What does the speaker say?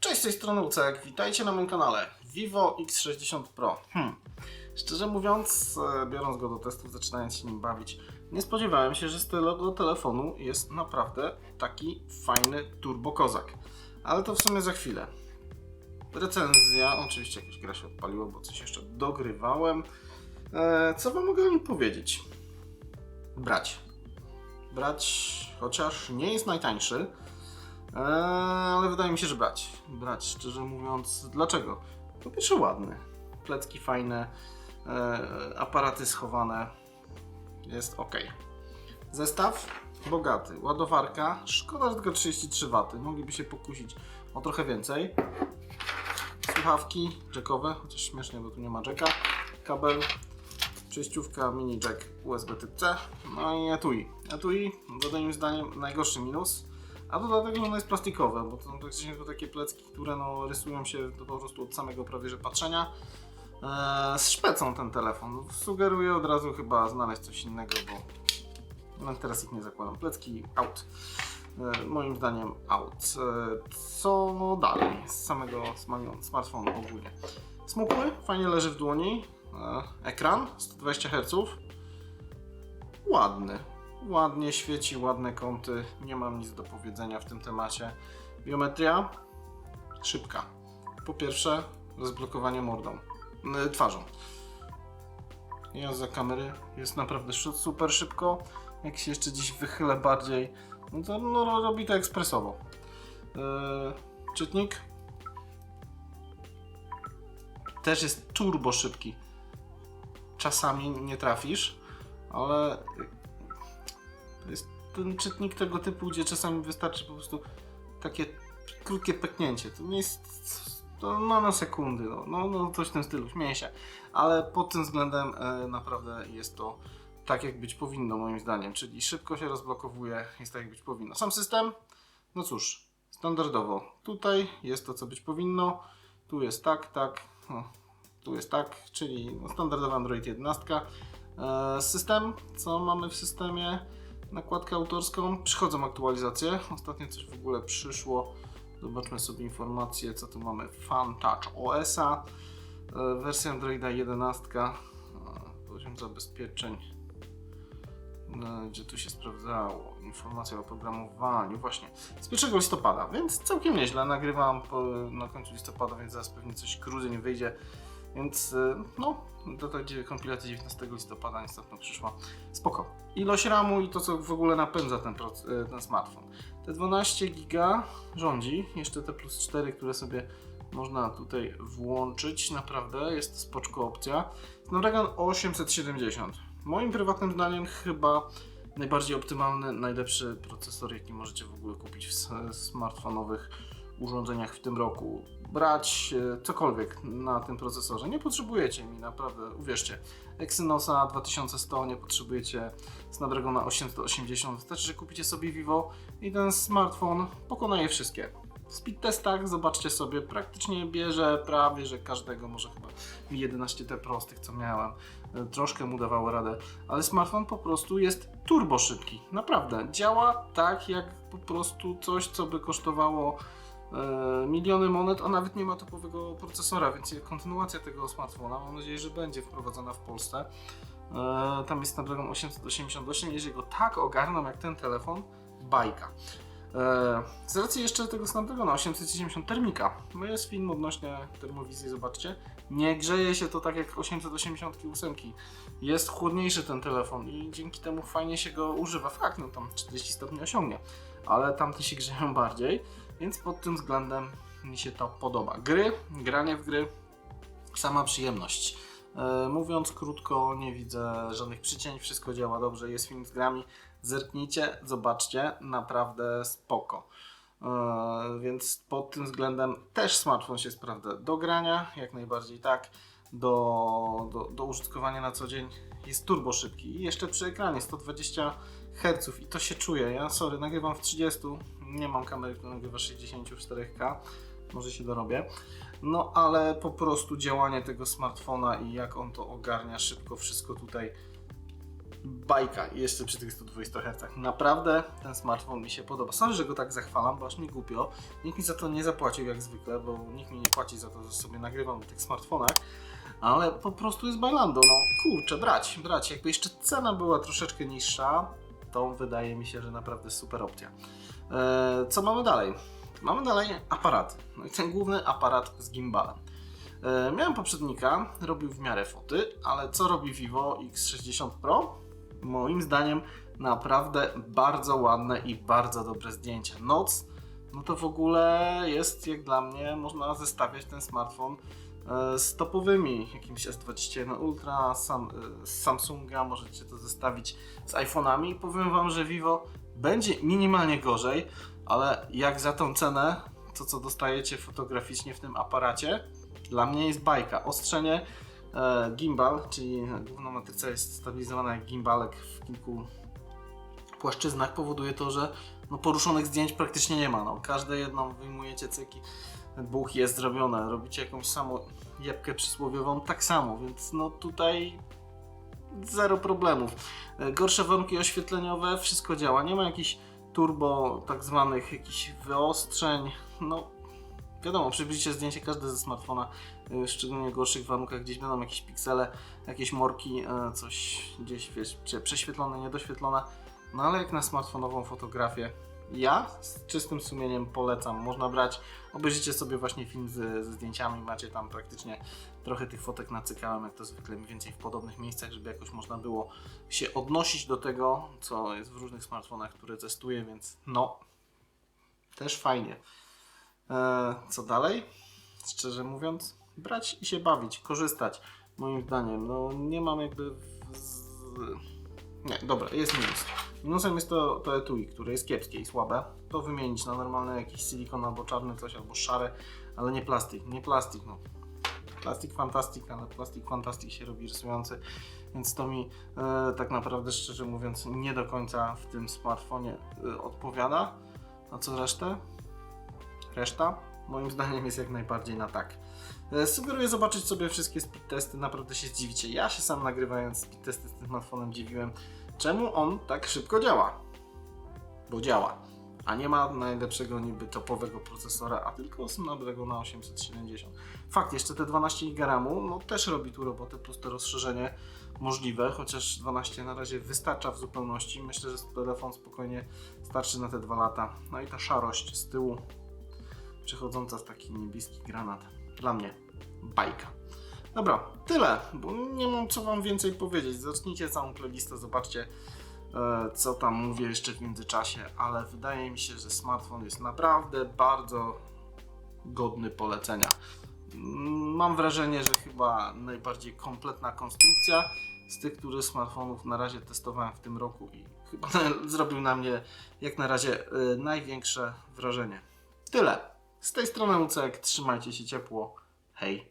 Cześć, z tej strony Lucek, witajcie na moim kanale Vivo X60 Pro. Hmm. Szczerze mówiąc, e, biorąc go do testów, zaczynając się nim bawić, nie spodziewałem się, że z tego telefonu jest naprawdę taki fajny turbokozak. Ale to w sumie za chwilę. Recenzja, oczywiście jakaś gra się odpaliła, bo coś jeszcze dogrywałem. E, co wam mogę o nim powiedzieć? Brać. Brać, chociaż nie jest najtańszy. Eee, ale wydaje mi się, że brać. Brać, szczerze mówiąc. Dlaczego? Po pierwsze ładny. Plecki fajne, eee, aparaty schowane. Jest ok. Zestaw bogaty. Ładowarka. Szkoda, że tylko 33 W. Mogliby się pokusić o trochę więcej. Słuchawki jackowe, chociaż śmiesznie, bo tu nie ma jacka. Kabel. Przejściówka mini jack USB typ C. No i etui. Etui, moim zdaniem, najgorszy minus. A dodatek no, ono jest plastikowe, bo to praktycznie to takie plecki, które no, rysują się to po prostu od samego prawie że patrzenia. Eee, z szpecą ten telefon. Sugeruję od razu chyba znaleźć coś innego, bo no, teraz ich nie zakładam. Plecki out. Eee, moim zdaniem out. Eee, co dalej z samego sma- smartfonu ogólnie? Smukły, fajnie leży w dłoni. Eee, ekran 120 Hz. Ładny, ładnie świeci, ładne kąty, nie mam nic do powiedzenia w tym temacie. Biometria szybka. Po pierwsze, rozblokowanie mordą, twarzą. Jazda kamery jest naprawdę super szybko. Jak się jeszcze dziś wychylę bardziej, no to no, robi to ekspresowo. Yy, czytnik też jest turbo szybki. Czasami nie trafisz, ale jest ten czytnik tego typu, gdzie czasami wystarczy po prostu takie krótkie peknięcie. To nie jest to nanosekundy, no, no, no coś w tym stylu, śmieję się. Ale pod tym względem e, naprawdę jest to tak, jak być powinno moim zdaniem, czyli szybko się rozblokowuje, jest tak, jak być powinno. Sam system, no cóż, standardowo. Tutaj jest to, co być powinno, tu jest tak, tak, no, tu jest tak, czyli no, standardowy Android 11. E, system, co mamy w systemie? Nakładkę autorską. Przychodzą aktualizacje. Ostatnio coś w ogóle przyszło. Zobaczmy sobie informacje, co tu mamy. Fan Touch OS-a, e, wersja Androida 11, e, poziom zabezpieczeń, e, gdzie tu się sprawdzało. Informacja o oprogramowaniu, właśnie z 1 listopada, więc całkiem nieźle. Nagrywam na końcu listopada, więc zaraz pewnie coś grudzień wyjdzie. Więc y, no, data gdzie kompilacja 19 listopada niestety przyszła. Spoko. Ilość RAMu i to co w ogóle napędza ten, y, ten smartfon. Te 12 giga rządzi, jeszcze te plus 4, które sobie można tutaj włączyć. Naprawdę jest spoczko opcja. Snapdragon 870. Moim prywatnym zdaniem chyba najbardziej optymalny, najlepszy procesor, jaki możecie w ogóle kupić w smartfonowych urządzeniach w tym roku. Brać e, cokolwiek na tym procesorze. Nie potrzebujecie mi, naprawdę, uwierzcie. Exynosa 2100, nie potrzebujecie Snapdragona 880. Wystarczy, że kupicie sobie Vivo i ten smartfon pokona je wszystkie. W speed testach zobaczcie sobie, praktycznie bierze prawie, że każdego, może chyba Mi 11T Pro z tych co miałem, e, troszkę mu dawało radę, ale smartfon po prostu jest turbo szybki, naprawdę. Działa tak jak po prostu coś, co by kosztowało miliony monet, a nawet nie ma topowego procesora, więc kontynuacja tego smartfona, mam nadzieję, że będzie wprowadzona w Polsce. E, tam jest Snapdragon 888, jeżeli go tak ogarną jak ten telefon, bajka. E, z racji jeszcze tego Snapdragona 870 termika, bo jest film odnośnie termowizji, zobaczcie, nie grzeje się to tak jak 888. Jest chłodniejszy ten telefon i dzięki temu fajnie się go używa. Fakt, no tam 40 stopni osiągnie, ale tamte się grzeją bardziej, więc pod tym względem mi się to podoba. Gry, granie w gry, sama przyjemność. E, mówiąc krótko, nie widzę żadnych przycięć, wszystko działa dobrze, jest film z grami. Zerknijcie, zobaczcie, naprawdę spoko. E, więc pod tym względem też smartfon się sprawdza do grania, jak najbardziej tak, do, do, do użytkowania na co dzień jest turbo szybki i jeszcze przy ekranie 120 Hz i to się czuje. Ja sorry, nagrywam w 30, nie mam kamery, która nagrywa 60 w 4K, może się dorobię. No ale po prostu działanie tego smartfona i jak on to ogarnia szybko wszystko tutaj bajka jeszcze przy tych 120 Hz. Naprawdę ten smartfon mi się podoba. Sorry, że go tak zachwalam, bo aż mi głupio. Nikt mi za to nie zapłacił jak zwykle, bo nikt mi nie płaci za to, że sobie nagrywam na tych smartfonach. Ale po prostu jest bailando, no kurczę, brać, brać. Jakby jeszcze cena była troszeczkę niższa, to wydaje mi się, że naprawdę super opcja. Eee, co mamy dalej? Mamy dalej aparaty. No i ten główny aparat z gimbalem. E, miałem poprzednika, robił w miarę foty, ale co robi Vivo X60 Pro? Moim zdaniem naprawdę bardzo ładne i bardzo dobre zdjęcia. Noc, no to w ogóle jest jak dla mnie, można zestawiać ten smartfon e, z topowymi, jakimś S21 Ultra, sam, e, z Samsunga, możecie to zestawić z iPhone'ami. Powiem Wam, że Vivo będzie minimalnie gorzej, ale jak za tą cenę, to co dostajecie fotograficznie w tym aparacie, dla mnie jest bajka. Ostrzenie e, gimbal, czyli główna matryca jest stabilizowana jak gimbalek w kilku płaszczyznach, powoduje to, że no, poruszonych zdjęć praktycznie nie ma. No, każde jedno wyjmujecie cyki, buch jest zrobione, robicie jakąś samą jebkę przysłowiową, tak samo, więc no tutaj zero problemów. E, Gorsze warunki oświetleniowe, wszystko działa, nie ma jakichś turbo tak zwanych jakichś wyostrzeń, no Wiadomo, przybliżycie zdjęcie każde ze smartfona, y, szczególnie w gorszych warunkach, gdzieś będą jakieś piksele, jakieś morki, e, coś gdzieś prze- prześwietlone, niedoświetlone. No ale jak na smartfonową fotografię, ja z czystym sumieniem polecam. Można brać, obejrzyjcie sobie właśnie film z, ze zdjęciami, macie tam praktycznie trochę tych fotek nacykałem, jak to zwykle mniej więcej w podobnych miejscach, żeby jakoś można było się odnosić do tego, co jest w różnych smartfonach, które testuję, więc no, też fajnie. E, co dalej? Szczerze mówiąc, brać i się bawić, korzystać. Moim zdaniem, no nie mam jakby. Z... Nie, dobra, jest minus. Minusem jest to, to etui, które jest kiepskie i słabe. To wymienić na normalny jakiś silikon albo czarny coś, albo szare, ale nie plastik. Nie plastik, no. Plastik fantastik, ale plastik fantastik się robi rysujący, więc to mi e, tak naprawdę, szczerze mówiąc, nie do końca w tym smartfonie e, odpowiada. A co resztę? Reszta moim zdaniem jest jak najbardziej na tak. E, Sugeruję zobaczyć sobie wszystkie speed testy, naprawdę się zdziwicie. Ja się sam nagrywając speed testy z tym smartfonem dziwiłem, czemu on tak szybko działa. Bo działa. A nie ma najlepszego niby topowego procesora, a tylko Snapdragona 870. Fakt, jeszcze te 12 GB no też robi tu robotę, plus to rozszerzenie możliwe, chociaż 12 na razie wystarcza w zupełności. Myślę, że telefon spokojnie starczy na te 2 lata. No i ta szarość z tyłu przechodząca w taki niebieski granat. Dla mnie bajka. Dobra, tyle, bo nie mam co Wam więcej powiedzieć. Zacznijcie całą playlistę, zobaczcie e, co tam mówię jeszcze w międzyczasie, ale wydaje mi się, że smartfon jest naprawdę bardzo godny polecenia. Mam wrażenie, że chyba najbardziej kompletna konstrukcja z tych, które smartfonów na razie testowałem w tym roku i chyba zrobił na mnie jak na razie e, największe wrażenie. Tyle. Z tej strony Ucek, trzymajcie się ciepło. Hej.